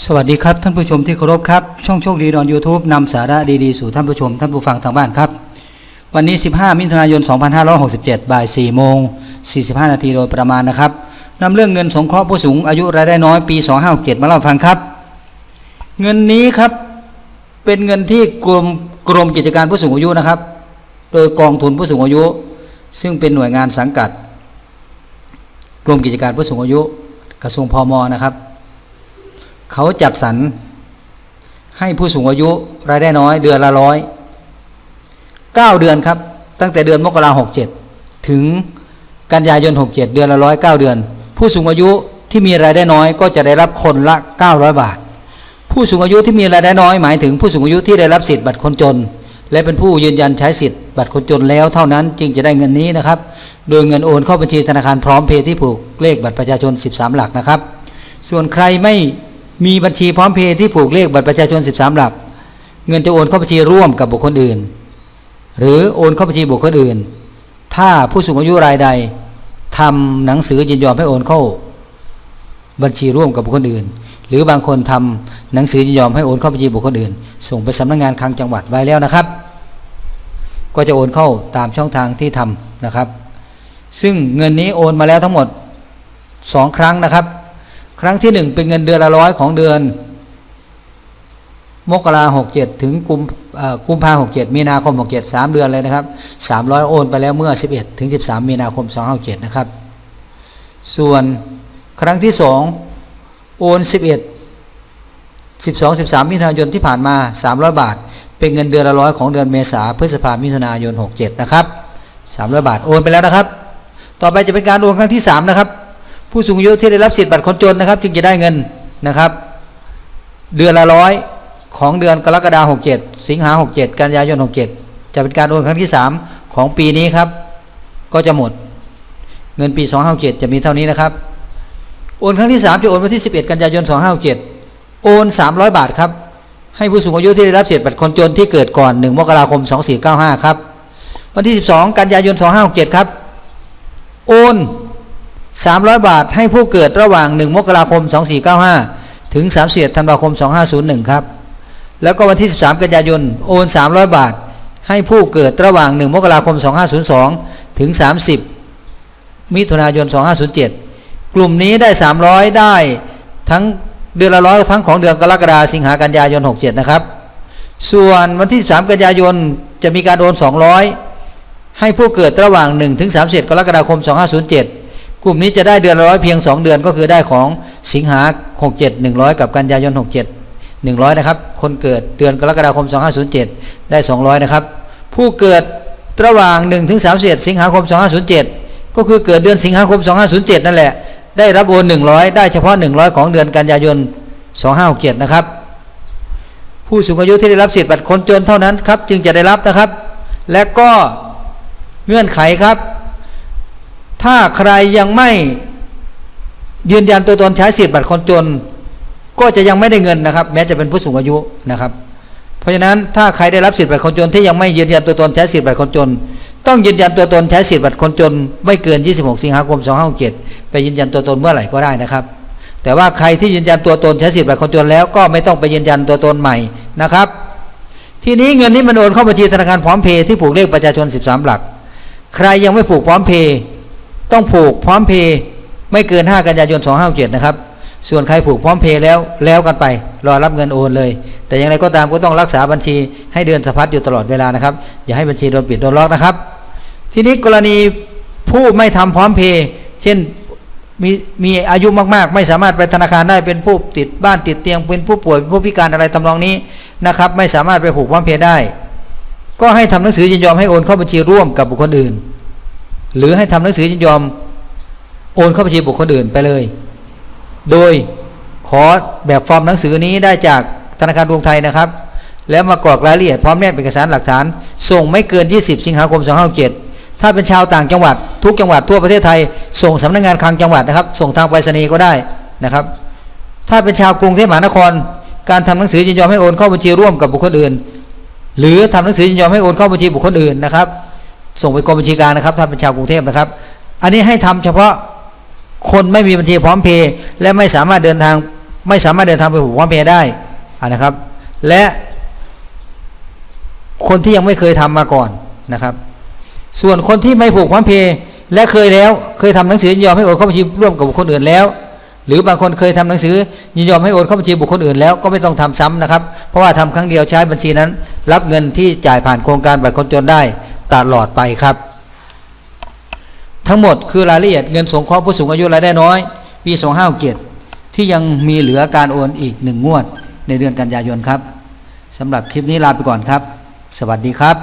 สวัสดีครับท่านผู้ชมที่เคารพครับ ช่องโชคดีดอนยูทูบนำสาระดีๆ สู่ท่านผู้ชม ท่านผู้ฟังทางบ้านครับ วันนี้ 15 มิถุนายน 2567 บ่าย 4 โมง 45 นาทีโดยประมาณนะครับนำเรื่องเงินสงเคราะห์ผู้สูงอายุรายได้น้อยปี 2567 มาเล่าฟังครับ เงินนี้ครับเป็นเงินที่กรมกรมกิจการผู้สูงอายุนะครับ โดยกองทุนผู้สูงอายุ ซึ่งเป็นหน่วยงานสังกัดกรมกิจการผู้สูงอายุ กระทรวงพมนะครับ เขาจัดสรรให้ผู้สูงอายุรายได้น้อย เดือนละร้อยเก้าเดือนครับ ตั้งแต่เดือนมกราหกเจ็ดถึงกันยายนหกเจ็ดเดือนละร้อยเก้าเดือน ผู้สูงอายุที่มีรายได้น้อยก็จะได้รับคนละเก้าร้อยบาท ผู้สูงอายุที่มีรายได้น้อยหมายถึงผู้สูงอายุที่ได้รับสิทธิ์บัตรคนจน และเป็นผู้ยืนยันใช้สิทธิ์บัตรคนจนแล้วเท่านั้นจึงจะได้เงินนี้นะครับ โดยเงินโอนเข้าบัญชีธนาคารพร้อมเพย์ที่ผูกเลขบัตรประชาชน 13 หลักนะครับ ส่วนใครไม่ มีบัญชีพร้อมเพย์ที่ผูกเลขบัตรประชาชน 13 หลัก เงินจะโอนเข้าบัญชีร่วมกับบุคคลอื่น หรือโอนเข้าบัญชีบุคคลอื่น ถ้าผู้สูงอายุรายใดทำหนังสือยินยอมให้โอนเข้า บัญชีร่วมกับบุคคลอื่น หรือบางคนทำหนังสือยินยอมให้โอนเข้าบัญชีบุคคลอื่น ส่งไปสำนักงานคลังจังหวัดไว้แล้วนะครับ ก็จะโอนเข้าตามช่องทางที่ทำนะครับ ซึ่งเงินนี้โอนมาแล้วทั้งหมดสองครั้งนะครับ ครั้งที่หนึ่งเป็นเงินเดือนละร้อยของเดือน มกราหกเจ็ดถึงกุมกุมภาหกเจ็ดมีนาคมหกเจ็ดสามเดือนเลยนะครับสามร้อยโอนไปแล้วเมื่อสิบเอ็ดถึงสิบสามมีนาคมสองห้าเจ็ดนะครับ ส่วนครั้งที่สองโอนสิบเอ็ดสิบสองสิบสามมิถุนายนที่ผ่านมาสามร้อยบาท เป็นเงินเดือนละร้อยของเดือนเมษาพฤษภามิถุนายนหกเจ็ดนะครับสามร้อยบาทโอนไปแล้วนะครับ ต่อไปจะเป็นการโอนครั้งที่สามนะครับ ผู้สูงอายุที่ได้รับสิทธิบัตรคนจนนะครับ จึงจะได้เงินนะครับ เดือนละร้อยของเดือนกรกฎาคม67 สิงหา67 กันยายน 67 จะเป็นการโอนครั้งที่ 3 ของปีนี้ครับ ก็จะหมด เงินปี 2567จะมีเท่านี้นะครับ โอนครั้งที่ 3 จะโอนวันที่ 11 กันยายน 2567โอน 300 บาทครับ ให้ผู้สูงอายุที่ได้รับสิทธิบัตรคนจนที่เกิดก่อน 1 มกราคม 2495 ครับ วันที่ 12 กันยายน 2567ครับ โอน 300 บาทให้ผู้เกิดระหว่าง 1 มกราคม 2495 ถึง31ธันวาคม 2501 ครับ แล้วก็วันที่ 13 กันยายน โอน 300 บาท ให้ผู้เกิดระหว่าง 1 มกราคม 2502 ถึง 30 มิถุนายน 2507 กลุ่มนี้ได้ 300 ได้ทั้งเดือนละร้อยทั้งของเดือนกรกฎาคม สิงหากันยายน 67 นะครับ ส่วนวันที่ 13 กันยายน จะมีการโอน 200 ให้ผู้เกิดระหว่าง 1 ถึง31กรกฎาคม 2507 กลุ่มนี้จะได้เดือนละร้อยเพียง 2 เดือนก็คือได้ของสิงหา 67 100 กับกันยายน 67 100 นะครับ คนเกิดเดือนกรกฎาคม 2507 ได้ 200 นะครับ ผู้เกิดระหว่าง 1 ถึง 31 สิงหาคม 2507 ก็คือเกิดเดือนสิงหาคม 2507 นั่นแหละ ได้รับโอน 100 ได้เฉพาะ 100 ของเดือนกันยายน 2567 นะครับ ผู้สูงอายุที่ได้รับสิทธิ์บัตรคนจนเท่านั้นครับจึงจะได้รับนะครับ และก็เงื่อนไขครับ ถ้าใครยังไม่ยืนยันตัวตนใช้สิทธิ์บัตรคนจน ก็จะยังไม่ได้เงินนะครับ แม้จะเป็นผู้สูงอายุนะครับ เพราะฉะนั้นถ้าใครได้รับสิทธิ์บัตรคนจนที่ยังไม่ยืนยันตัวตนใช้สิทธิ์บัตรคนจน ต้องยืนยันตัวตนใช้สิทธิ์บัตรคนจน ไม่เกิน 26 สิงหาคม 2567ไปยืนยันตัวตนเมื่อไหร่ก็ได้นะครับ แต่ว่าใครที่ยืนยันตัวตนใช้สิทธิ์บัตรคนจนแล้วก็ไม่ต้องไปยืนยันตัวตนใหม่นะครับ ทีนี้เงินนี้มันโอนเข้าบัญชีธนาคารพร้อมเพย์ที่ผูกเลขประชาชน 13 หลัก ใครยังไม่ผูกพร้อมเพย์ ต้องผูกพร้อมเพย์ไม่เกิน 5 กันยายน 257 นะครับ ส่วนใครผูกพร้อมเพย์แล้วแล้วกันไป รอรับเงินโอนเลย แต่อย่างไรก็ตามก็ต้องรักษาบัญชีให้เดือนสะพัดอยู่ตลอดเวลานะครับ อย่าให้บัญชีโดนปิดโดนล็อกนะครับ ทีนี้กรณีผู้ไม่ทำพร้อมเพย์เช่นมีมีอายุมากๆ ไม่สามารถไปธนาคารได้เป็นผู้ติดบ้านติดเตียงเป็นผู้ป่วยผู้พิการอะไรทำนองนี้นะครับ ไม่สามารถไปผูกพร้อมเพย์ได้ ก็ให้ทำหนังสือยินยอมให้โอนเข้าบัญชีร่วมกับบุคคลอื่น หรือให้ทำหนังสือยินยอมโอนเข้าบัญชีบุคคลอื่นไปเลย โดยขอแบบฟอร์มหนังสือนี้ได้จากธนาคารกรุงไทยนะครับ แล้วมากรอกรายละเอียดพร้อมแนบเอกสารหลักฐาน ส่งไม่เกิน 20 สิงหาคม 2567 ถ้าเป็นชาวต่างจังหวัด ทุกจังหวัดทั่วประเทศไทย ส่งสำนักงานคลังจังหวัดนะครับ ส่งทางไปรษณีย์ก็ได้นะครับ ถ้าเป็นชาวกรุงเทพมหานคร การทำหนังสือยินยอมให้โอนเข้าบัญชีร่วมกับบุคคลอื่น หรือทำหนังสือยินยอมให้โอนเข้าบัญชีบุคคลอื่นนะครับ ส่งไปกรมบัญชีกลางนะครับถ้าเป็นชาวกรุงเทพนะครับ อันนี้ให้ทำเฉพาะคนไม่มีบัญชีพร้อมเพย์และไม่สามารถเดินทางไม่สามารถเดินทางไปผูกพร้อมเพย์ได้นะครับ และคนที่ยังไม่เคยทำมาก่อนนะครับ ส่วนคนที่ไม่ผูกพร้อมเพย์และเคยแล้วเคยทำหนังสือยินยอมให้โอนเข้าบัญชีร่วมกับบุคคลอื่นแล้ว หรือบางคนเคยทำหนังสือยินยอมให้โอนเข้าบัญชีบุคคลอื่นแล้วก็ไม่ต้องทำซ้ำนะครับ เพราะว่าทำครั้งเดียวใช้บัญชีนั้น รับเงินที่จ่ายผ่านโครงการบัตรคนจนได้ ตลอดไปครับ ทั้งหมดคือรายละเอียดเงินสงเคราะห์ผู้สูงอายุรายได้น้อย ปี2567ที่ยังมีเหลือการโอนอีกหนึ่งงวด ในเดือนกันยายนครับสำหรับคลิปนี้ลาไปก่อนครับ สวัสดีครับ